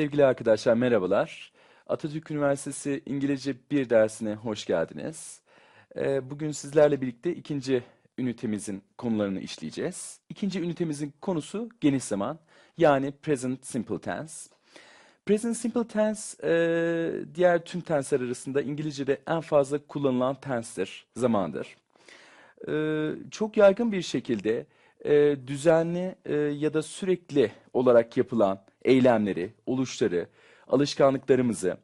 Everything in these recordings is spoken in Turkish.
Sevgili arkadaşlar merhabalar. Atatürk Üniversitesi İngilizce bir dersine hoş geldiniz. Ee, Bugün sizlerle birlikte ikinci ünitemizin konularını işleyeceğiz. İkinci ünitemizin konusu geniş zaman yani present simple tense. Present simple tense e, diğer tüm tensler arasında İngilizce'de en fazla kullanılan tenstir, zamandır. Ee, Çok yaygın bir şekilde e, düzenli e, ya da sürekli olarak yapılan eylemleri, oluşları, alışkanlıklarımızı,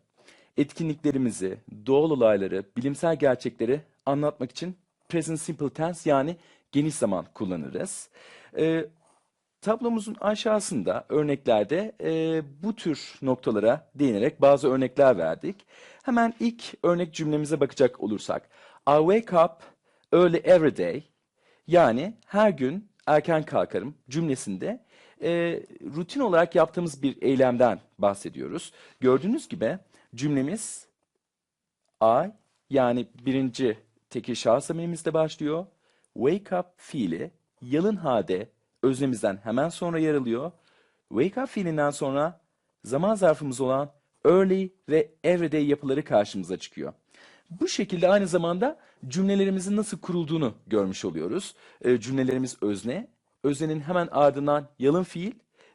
etkinliklerimizi, doğal olayları, bilimsel gerçekleri anlatmak için present simple tense yani geniş zaman kullanırız. Ee, Tablomuzun aşağısında örneklerde e, bu tür noktalara değinerek bazı örnekler verdik. Hemen ilk örnek cümlemize bakacak olursak. I wake up early every day yani her gün erken kalkarım cümlesinde e, rutin olarak yaptığımız bir eylemden bahsediyoruz. Gördüğünüz gibi cümlemiz I yani birinci tekil şahıs zamirimizle başlıyor. Wake up fiili yalın halde özlemimizden hemen sonra yer alıyor. Wake up fiilinden sonra zaman zarfımız olan early ve everyday yapıları karşımıza çıkıyor. Bu şekilde aynı zamanda cümlelerimizin nasıl kurulduğunu görmüş oluyoruz. E, cümlelerimiz özne, öznenin hemen ardından yalın fiil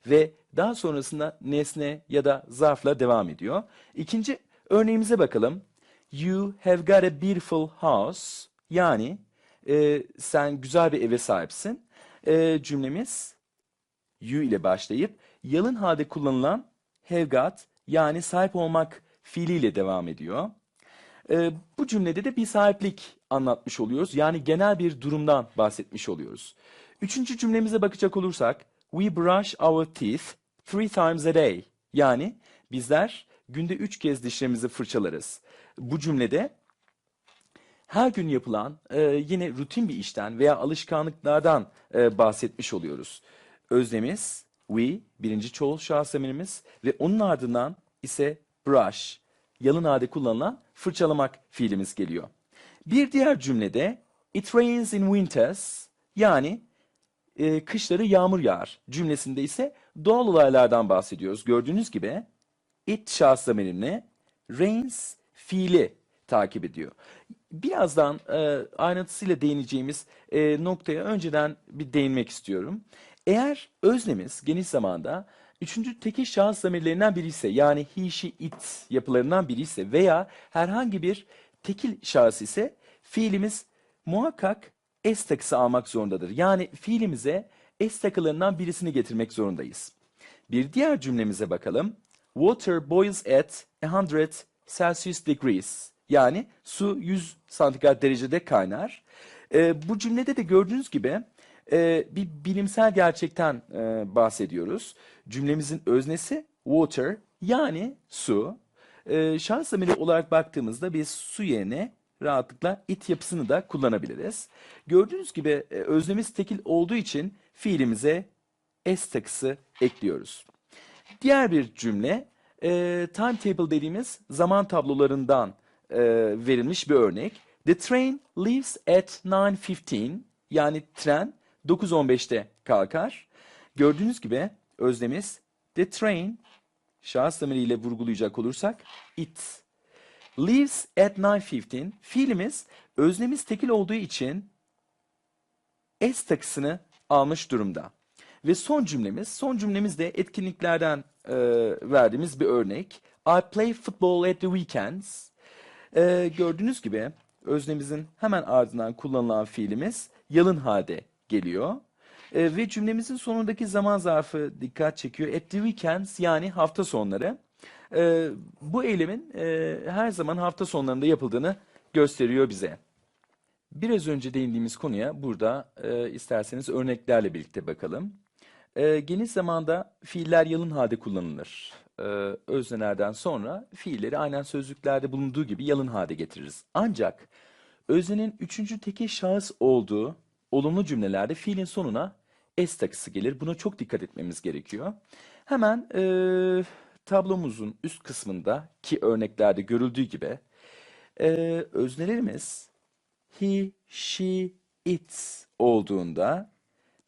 ve daha sonrasında nesne ya da zarfla devam ediyor. İkinci örneğimize bakalım. You have got a beautiful house. Yani e, sen güzel bir eve sahipsin. E, cümlemiz you ile başlayıp yalın halde kullanılan have got yani sahip olmak fiiliyle devam ediyor. E, bu cümlede de bir sahiplik anlatmış oluyoruz. Yani genel bir durumdan bahsetmiş oluyoruz. Üçüncü cümlemize bakacak olursak we brush our teeth three times a day. Yani bizler günde üç kez dişlerimizi fırçalarız. Bu cümlede her gün yapılan e, yine rutin bir işten veya alışkanlıklardan e, bahsetmiş oluyoruz. Öznemiz we birinci çoğul şahıs zamirimiz ve onun ardından ise brush yalın halde kullanılan fırçalamak fiilimiz geliyor. Bir diğer cümlede it rains in winters yani e, kışları yağmur yağar cümlesinde ise doğal olaylardan bahsediyoruz. Gördüğünüz gibi it şahıs zamirini rains fiili takip ediyor. Birazdan e, ayrıntısıyla değineceğimiz e, noktaya önceden bir değinmek istiyorum. Eğer öznemiz geniş zamanda üçüncü tekil şahıs zamirlerinden biri ise yani he, she, it yapılarından biri ise veya herhangi bir tekil şahıs ise fiilimiz muhakkak s takısı almak zorundadır. Yani fiilimize s takılarından birisini getirmek zorundayız. Bir diğer cümlemize bakalım. Water boils at 100 Celsius degrees. Yani su 100 santigrat derecede kaynar. Ee, bu cümlede de gördüğünüz gibi e, bir bilimsel gerçekten e, bahsediyoruz. Cümlemizin öznesi water yani su. E, şahıs zamiri olarak baktığımızda biz su yerine rahatlıkla it yapısını da kullanabiliriz. Gördüğünüz gibi e, öznemiz tekil olduğu için fiilimize s takısı ekliyoruz. Diğer bir cümle e, timetable dediğimiz zaman tablolarından e, verilmiş bir örnek. The train leaves at 9.15 yani tren 9.15'te kalkar. Gördüğünüz gibi öznemiz the train şahıs zamiriyle vurgulayacak olursak it. Leaves at 9.15 fiilimiz öznemiz tekil olduğu için s takısını almış durumda. Ve son cümlemiz, son cümlemiz de etkinliklerden e, verdiğimiz bir örnek. I play football at the weekends. E, gördüğünüz gibi öznemizin hemen ardından kullanılan fiilimiz yalın halde geliyor. E, ve cümlemizin sonundaki zaman zarfı dikkat çekiyor. At the weekends yani hafta sonları. E, bu eylemin e, her zaman hafta sonlarında yapıldığını gösteriyor bize. Biraz önce değindiğimiz konuya burada e, isterseniz örneklerle birlikte bakalım. Ee, geniş zamanda fiiller yalın halde kullanılır. Ee, öznelerden sonra fiilleri aynen sözlüklerde bulunduğu gibi yalın halde getiririz. Ancak öznenin üçüncü tekil şahıs olduğu olumlu cümlelerde fiilin sonuna s takısı gelir. Buna çok dikkat etmemiz gerekiyor. Hemen e, tablomuzun üst kısmında ki örneklerde görüldüğü gibi e, öznelerimiz he, she, it olduğunda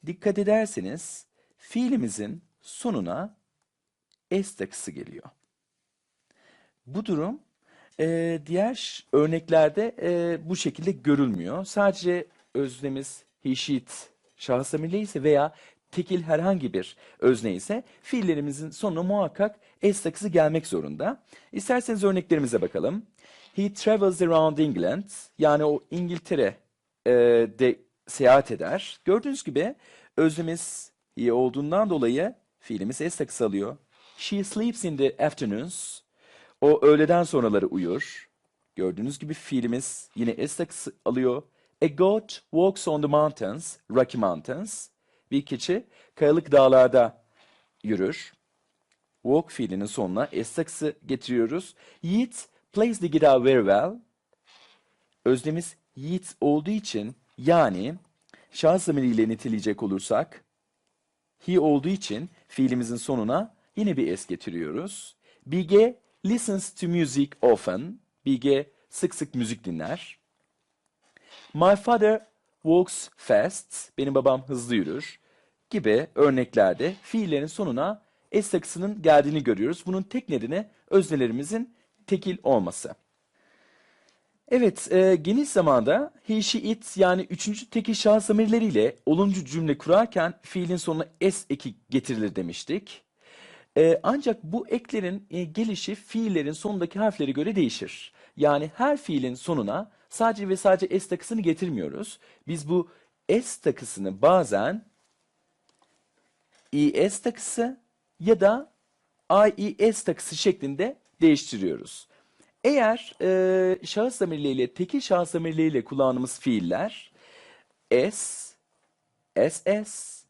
dikkat ederseniz fiilimizin sonuna s takısı geliyor. Bu durum e, diğer örneklerde e, bu şekilde görülmüyor. Sadece öznemiz he, she, it şahıs ise veya tekil herhangi bir özne ise fiillerimizin sonuna muhakkak s takısı gelmek zorunda. İsterseniz örneklerimize bakalım. He travels around England. Yani o İngiltere e, de seyahat eder. Gördüğünüz gibi özlemiz he olduğundan dolayı fiilimiz s takısı alıyor. She sleeps in the afternoons. O öğleden sonraları uyur. Gördüğünüz gibi fiilimiz yine s takısı alıyor. A goat walks on the mountains, Rocky Mountains. Bir keçi kayalık dağlarda yürür. Walk fiilinin sonuna s takısı getiriyoruz. Yiğit plays the guitar very well. Öznemiz yiğit olduğu için yani şahıs zamiriyle niteleyecek olursak he olduğu için fiilimizin sonuna yine bir s getiriyoruz. Bilge listens to music often. Bilge sık sık müzik dinler. My father walks fast. Benim babam hızlı yürür. Gibi örneklerde fiillerin sonuna s takısının geldiğini görüyoruz. Bunun tek nedeni öznelerimizin tekil olması. Evet, e, geniş zamanda he, she, it yani üçüncü tekil şahıs zamirleriyle olumcu cümle kurarken fiilin sonuna s eki getirilir demiştik. E, ancak bu eklerin e, gelişi fiillerin sonundaki harflere göre değişir. Yani her fiilin sonuna sadece ve sadece s takısını getirmiyoruz. Biz bu s takısını bazen es takısı ya da ies takısı şeklinde değiştiriyoruz. Eğer e, şahıs zamirleriyle tekil şahıs zamirleriyle kullandığımız fiiller s, ss,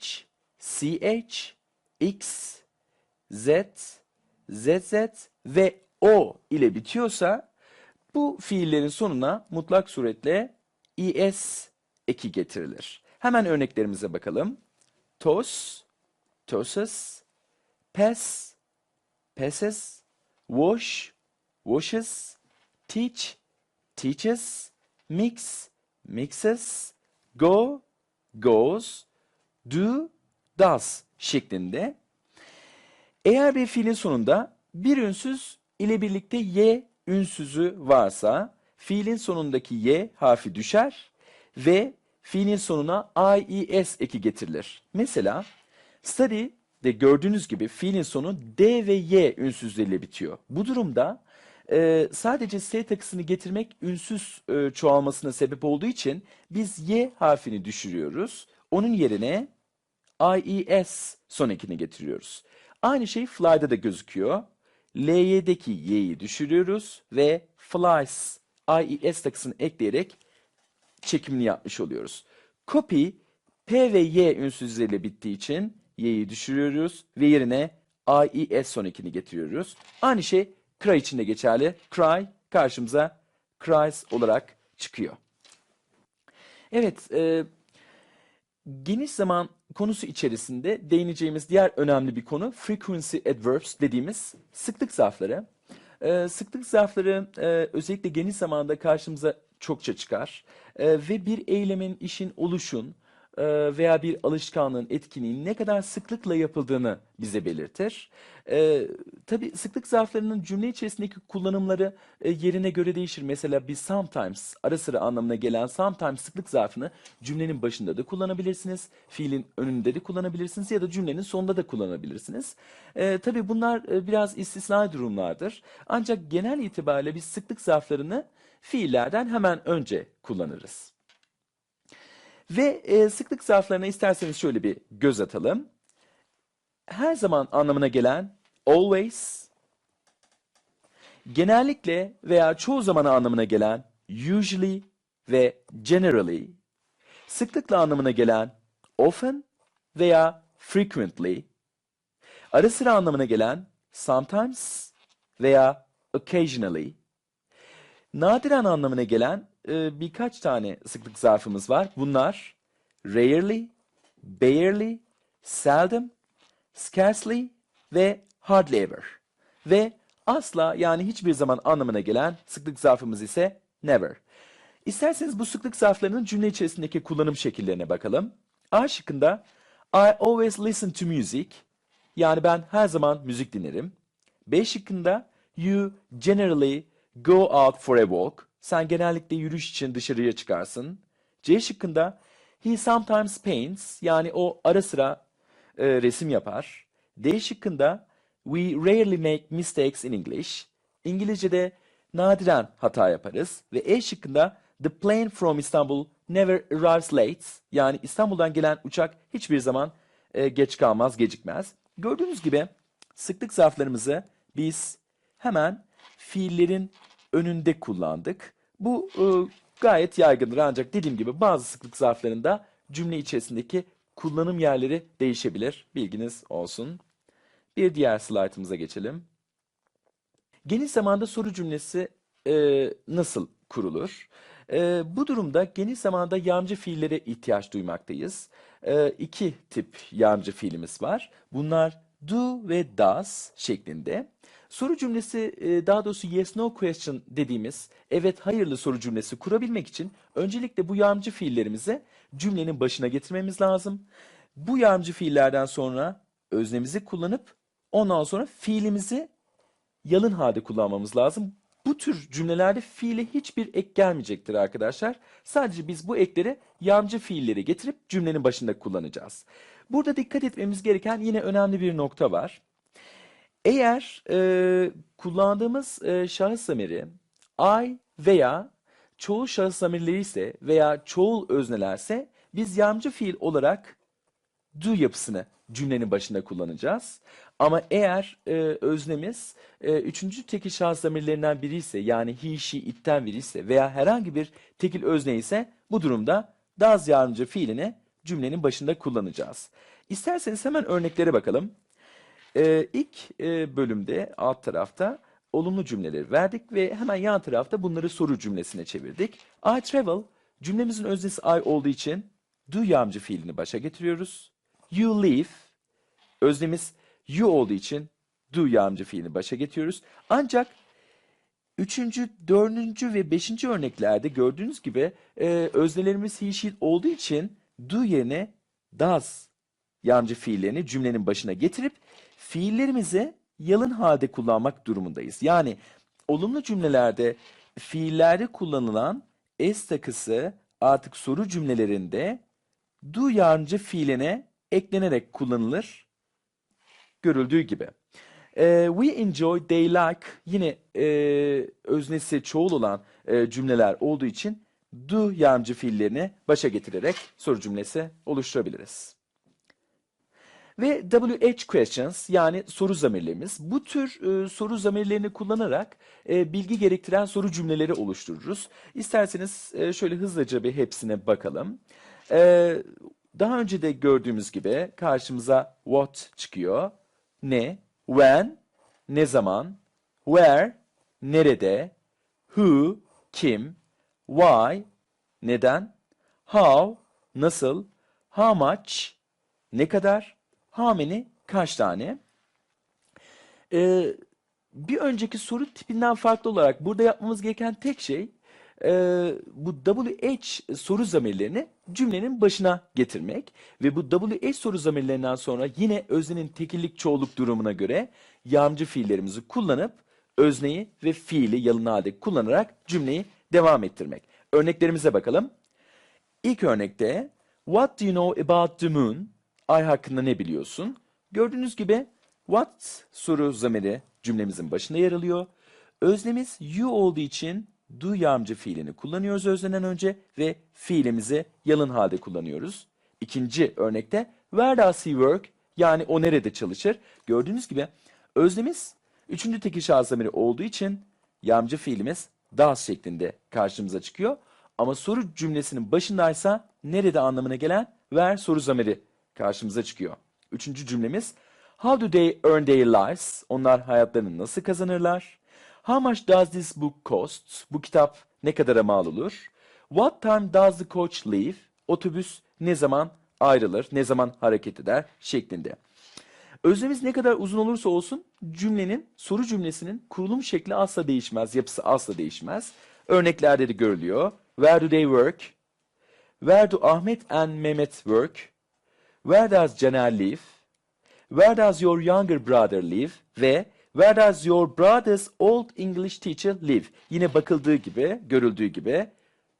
sh, ch, x, z, zz ve o ile bitiyorsa bu fiillerin sonuna mutlak suretle es eki getirilir. Hemen örneklerimize bakalım. Tos, tosas, pes, peses, wash, washes, teach, teaches, mix, mixes, go, goes, do, does şeklinde. Eğer bir fiilin sonunda bir ünsüz ile birlikte y ünsüzü varsa fiilin sonundaki y harfi düşer ve fiilin sonuna ies eki getirilir. Mesela study de gördüğünüz gibi fiilin sonu d ve y ünsüzleriyle bitiyor. Bu durumda e, sadece s takısını getirmek ünsüz e, çoğalmasına sebep olduğu için biz y harfini düşürüyoruz. Onun yerine ies son ekini getiriyoruz. Aynı şey fly'da da gözüküyor. L'y'deki y'yi düşürüyoruz ve flies ies takısını ekleyerek çekimini yapmış oluyoruz. Copy P ve Y ünsüzleriyle bittiği için Y'yi düşürüyoruz ve yerine IES son ekini getiriyoruz. Aynı şey cry için de geçerli. Cry karşımıza cries olarak çıkıyor. Evet, e, geniş zaman konusu içerisinde değineceğimiz diğer önemli bir konu frequency adverbs dediğimiz sıklık zarfları. E, sıklık zarfları e, özellikle geniş zamanda karşımıza çokça çıkar e, ve bir eylemin, işin, oluşun e, veya bir alışkanlığın, etkinliğin ne kadar sıklıkla yapıldığını bize belirtir. E, tabii sıklık zarflarının cümle içerisindeki kullanımları e, yerine göre değişir. Mesela bir sometimes, ara sıra anlamına gelen sometimes sıklık zarfını cümlenin başında da kullanabilirsiniz, fiilin önünde de kullanabilirsiniz ya da cümlenin sonunda da kullanabilirsiniz. E, tabii bunlar e, biraz istisnai durumlardır. Ancak genel itibariyle biz sıklık zarflarını fiillerden hemen önce kullanırız. Ve e, sıklık zarflarına isterseniz şöyle bir göz atalım. Her zaman anlamına gelen always, genellikle veya çoğu zaman anlamına gelen usually ve generally, sıklıkla anlamına gelen often, veya frequently, ara sıra anlamına gelen sometimes veya occasionally, nadiren anlamına gelen e, birkaç tane sıklık zarfımız var. Bunlar rarely, barely, seldom, scarcely ve hardly ever. Ve asla yani hiçbir zaman anlamına gelen sıklık zarfımız ise never. İsterseniz bu sıklık zarflarının cümle içerisindeki kullanım şekillerine bakalım. A şıkkında I always listen to music. Yani ben her zaman müzik dinlerim. B şıkkında you generally go out for a walk. Sen genellikle yürüyüş için dışarıya çıkarsın. C şıkkında he sometimes paints. Yani o ara sıra e, resim yapar. D şıkkında we rarely make mistakes in English. İngilizce'de nadiren hata yaparız. Ve E şıkkında the plane from Istanbul never arrives late. Yani İstanbul'dan gelen uçak hiçbir zaman e, geç kalmaz, gecikmez. Gördüğünüz gibi sıklık zarflarımızı biz hemen fiillerin önünde kullandık. Bu e, gayet yaygındır ancak dediğim gibi bazı sıklık zarflarında cümle içerisindeki kullanım yerleri değişebilir. Bilginiz olsun. Bir diğer slaytımıza geçelim. Geniş zamanda soru cümlesi e, nasıl kurulur? E, bu durumda geniş zamanda yardımcı fiillere ihtiyaç duymaktayız. E, iki tip yardımcı fiilimiz var. Bunlar do ve does şeklinde. Soru cümlesi e, daha doğrusu yes no question dediğimiz evet hayırlı soru cümlesi kurabilmek için öncelikle bu yardımcı fiillerimizi cümlenin başına getirmemiz lazım. Bu yardımcı fiillerden sonra öznemizi kullanıp ondan sonra fiilimizi yalın halde kullanmamız lazım. Bu tür cümlelerde fiile hiçbir ek gelmeyecektir arkadaşlar. Sadece biz bu ekleri yardımcı fiilleri getirip cümlenin başında kullanacağız. Burada dikkat etmemiz gereken yine önemli bir nokta var. Eğer e, kullandığımız e, şahıs zamiri I veya çoğul şahıs zamirleri ise veya çoğul öznelerse biz yardımcı fiil olarak do yapısını cümlenin başında kullanacağız. Ama eğer e, öznemiz e, üçüncü tekil şahıs zamirlerinden biri ise yani he, she, it'ten biri ise veya herhangi bir tekil özne ise bu durumda does yardımcı fiilini cümlenin başında kullanacağız. İsterseniz hemen örneklere bakalım. E, ilk e, bölümde alt tarafta olumlu cümleleri verdik ve hemen yan tarafta bunları soru cümlesine çevirdik. I travel cümlemizin öznesi I olduğu için do yardımcı fiilini başa getiriyoruz. You live öznemiz you olduğu için do yardımcı fiilini başa getiriyoruz. Ancak üçüncü, dördüncü ve beşinci örneklerde gördüğünüz gibi e, öznelerimiz he, she olduğu için do yerine does yardımcı fiillerini cümlenin başına getirip fiillerimizi yalın halde kullanmak durumundayız. Yani olumlu cümlelerde fiillerde kullanılan s takısı artık soru cümlelerinde do yardımcı fiiline eklenerek kullanılır görüldüğü gibi. Ee, we enjoy, they like yine e, öznesi çoğul olan e, cümleler olduğu için do yardımcı fiillerini başa getirerek soru cümlesi oluşturabiliriz. Ve WH questions yani soru zamirlerimiz. Bu tür e, soru zamirlerini kullanarak e, bilgi gerektiren soru cümleleri oluştururuz. İsterseniz e, şöyle hızlıca bir hepsine bakalım. E, daha önce de gördüğümüz gibi karşımıza what çıkıyor. Ne, when, ne zaman, where, nerede, who, kim, why, neden, how, nasıl, how much, ne kadar, many, kaç tane. Ee, bir önceki soru tipinden farklı olarak burada yapmamız gereken tek şey e, bu WH soru zamirlerini cümlenin başına getirmek ve bu WH soru zamirlerinden sonra yine öznenin tekillik çoğulluk durumuna göre yardımcı fiillerimizi kullanıp özneyi ve fiili yalın halde kullanarak cümleyi devam ettirmek. Örneklerimize bakalım. İlk örnekte What do you know about the moon? Ay hakkında ne biliyorsun? Gördüğünüz gibi what soru zamiri cümlemizin başında yer alıyor. Öznemiz you olduğu için do yardımcı fiilini kullanıyoruz özneden önce ve fiilimizi yalın halde kullanıyoruz. İkinci örnekte where does he work? Yani o nerede çalışır? Gördüğünüz gibi öznemiz üçüncü tekil şahıs zamiri olduğu için yardımcı fiilimiz does şeklinde karşımıza çıkıyor. Ama soru cümlesinin başındaysa nerede anlamına gelen where soru zamiri karşımıza çıkıyor. Üçüncü cümlemiz How do they earn their lives? Onlar hayatlarını nasıl kazanırlar? How much does this book cost? Bu kitap ne kadara mal olur? What time does the coach leave? Otobüs ne zaman ayrılır, ne zaman hareket eder şeklinde. Öznemiz ne kadar uzun olursa olsun cümlenin, soru cümlesinin kurulum şekli asla değişmez, yapısı asla değişmez. Örneklerde de görülüyor. Where do they work? Where do Ahmet and Mehmet work? Where does Caner live? Where does your younger brother live? Ve Where does your brother's old English teacher live? Yine bakıldığı gibi, görüldüğü gibi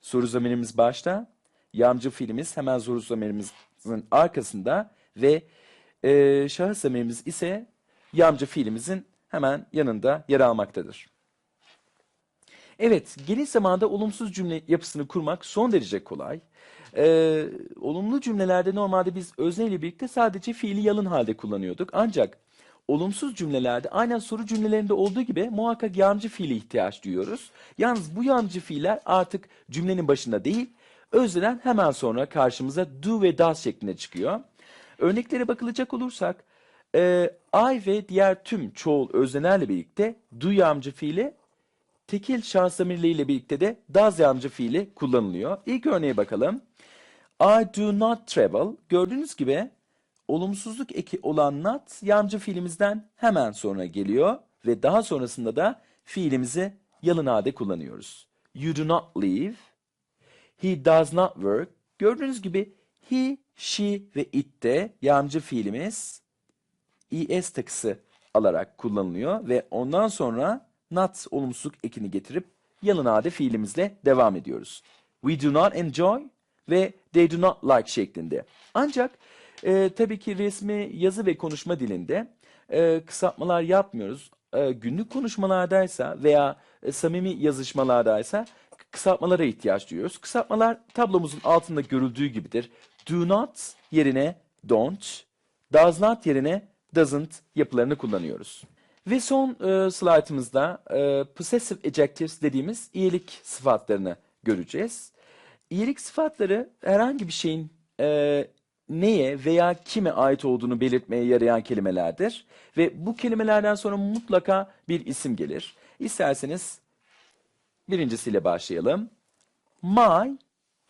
soru zamirimiz başta, yamcı fiilimiz hemen soru zamirimizin arkasında ve e, şahıs zamirimiz ise yamcı fiilimizin hemen yanında yer almaktadır. Evet, geniş zamanda olumsuz cümle yapısını kurmak son derece kolay. Ee, olumlu cümlelerde normalde biz özne ile birlikte sadece fiili yalın halde kullanıyorduk. Ancak olumsuz cümlelerde aynen soru cümlelerinde olduğu gibi muhakkak yardımcı fiili ihtiyaç duyuyoruz. Yalnız bu yardımcı fiiller artık cümlenin başında değil, özneden hemen sonra karşımıza do ve does şeklinde çıkıyor. Örneklere bakılacak olursak, e, I ve diğer tüm çoğul öznelerle birlikte do yardımcı fiili tekil şahıs zamirleriyle birlikte de does yardımcı fiili kullanılıyor. İlk örneğe bakalım. I do not travel. Gördüğünüz gibi olumsuzluk eki olan not yardımcı fiilimizden hemen sonra geliyor ve daha sonrasında da fiilimizi yalın hade kullanıyoruz. You do not leave. He does not work. Gördüğünüz gibi he, she ve it'te yardımcı fiilimiz es takısı alarak kullanılıyor ve ondan sonra not olumsuzluk ekini getirip yalın hade fiilimizle devam ediyoruz. We do not enjoy ve they do not like şeklinde. Ancak e, tabii ki resmi yazı ve konuşma dilinde e, kısaltmalar yapmıyoruz. E, günlük konuşmalardaysa veya e, samimi yazışmalardaysa kısaltmalara ihtiyaç duyuyoruz. Kısaltmalar tablomuzun altında görüldüğü gibidir. Do not yerine don't, does not yerine doesn't yapılarını kullanıyoruz. Ve son e, slaytımızda e, possessive adjectives dediğimiz iyilik sıfatlarını göreceğiz. İyilik sıfatları herhangi bir şeyin e, neye veya kime ait olduğunu belirtmeye yarayan kelimelerdir. Ve bu kelimelerden sonra mutlaka bir isim gelir. İsterseniz birincisiyle başlayalım. My,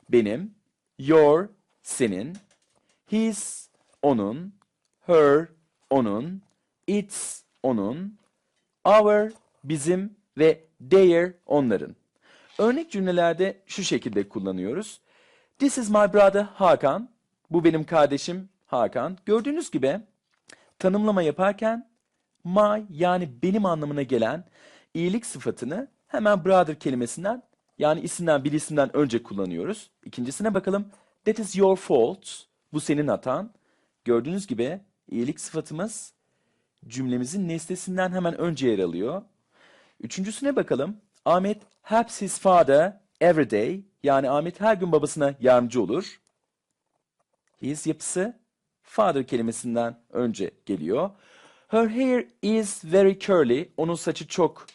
benim, your, senin, his, onun, her, onun, its, onun, our, bizim ve their, onların. Örnek cümlelerde şu şekilde kullanıyoruz. This is my brother Hakan. Bu benim kardeşim Hakan. Gördüğünüz gibi tanımlama yaparken my yani benim anlamına gelen iyilik sıfatını hemen brother kelimesinden yani isimden bir isimden önce kullanıyoruz. İkincisine bakalım. That is your fault. Bu senin hatan. Gördüğünüz gibi iyilik sıfatımız cümlemizin nesnesinden hemen önce yer alıyor. Üçüncüsüne bakalım. Ahmet helps his father every day. Yani Ahmet her gün babasına yardımcı olur. His yapısı father kelimesinden önce geliyor. Her hair is very curly. Onun saçı çok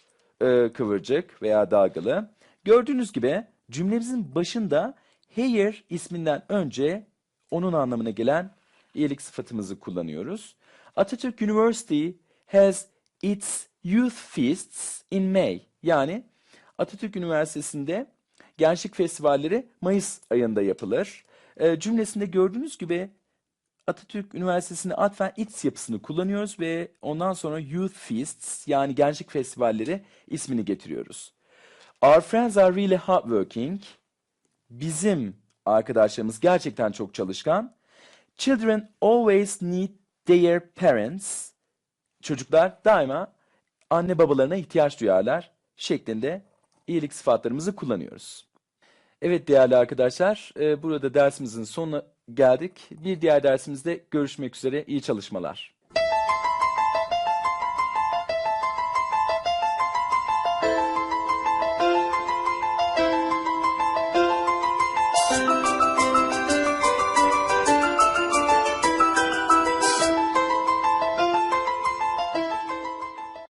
e, kıvırcık veya dalgalı. Gördüğünüz gibi cümlemizin başında hair isminden önce onun anlamına gelen iyilik sıfatımızı kullanıyoruz. Atatürk University has its youth feasts in May. Yani Atatürk Üniversitesi'nde gençlik festivalleri Mayıs ayında yapılır. E, cümlesinde gördüğünüz gibi Atatürk Üniversitesi'ne atfen its yapısını kullanıyoruz ve ondan sonra Youth Feasts yani gençlik festivalleri ismini getiriyoruz. Our friends are really hardworking. Bizim arkadaşlarımız gerçekten çok çalışkan. Children always need their parents. Çocuklar daima anne babalarına ihtiyaç duyarlar şeklinde iyilik sıfatlarımızı kullanıyoruz. Evet değerli arkadaşlar, e, burada dersimizin sonuna geldik. Bir diğer dersimizde görüşmek üzere. İyi çalışmalar.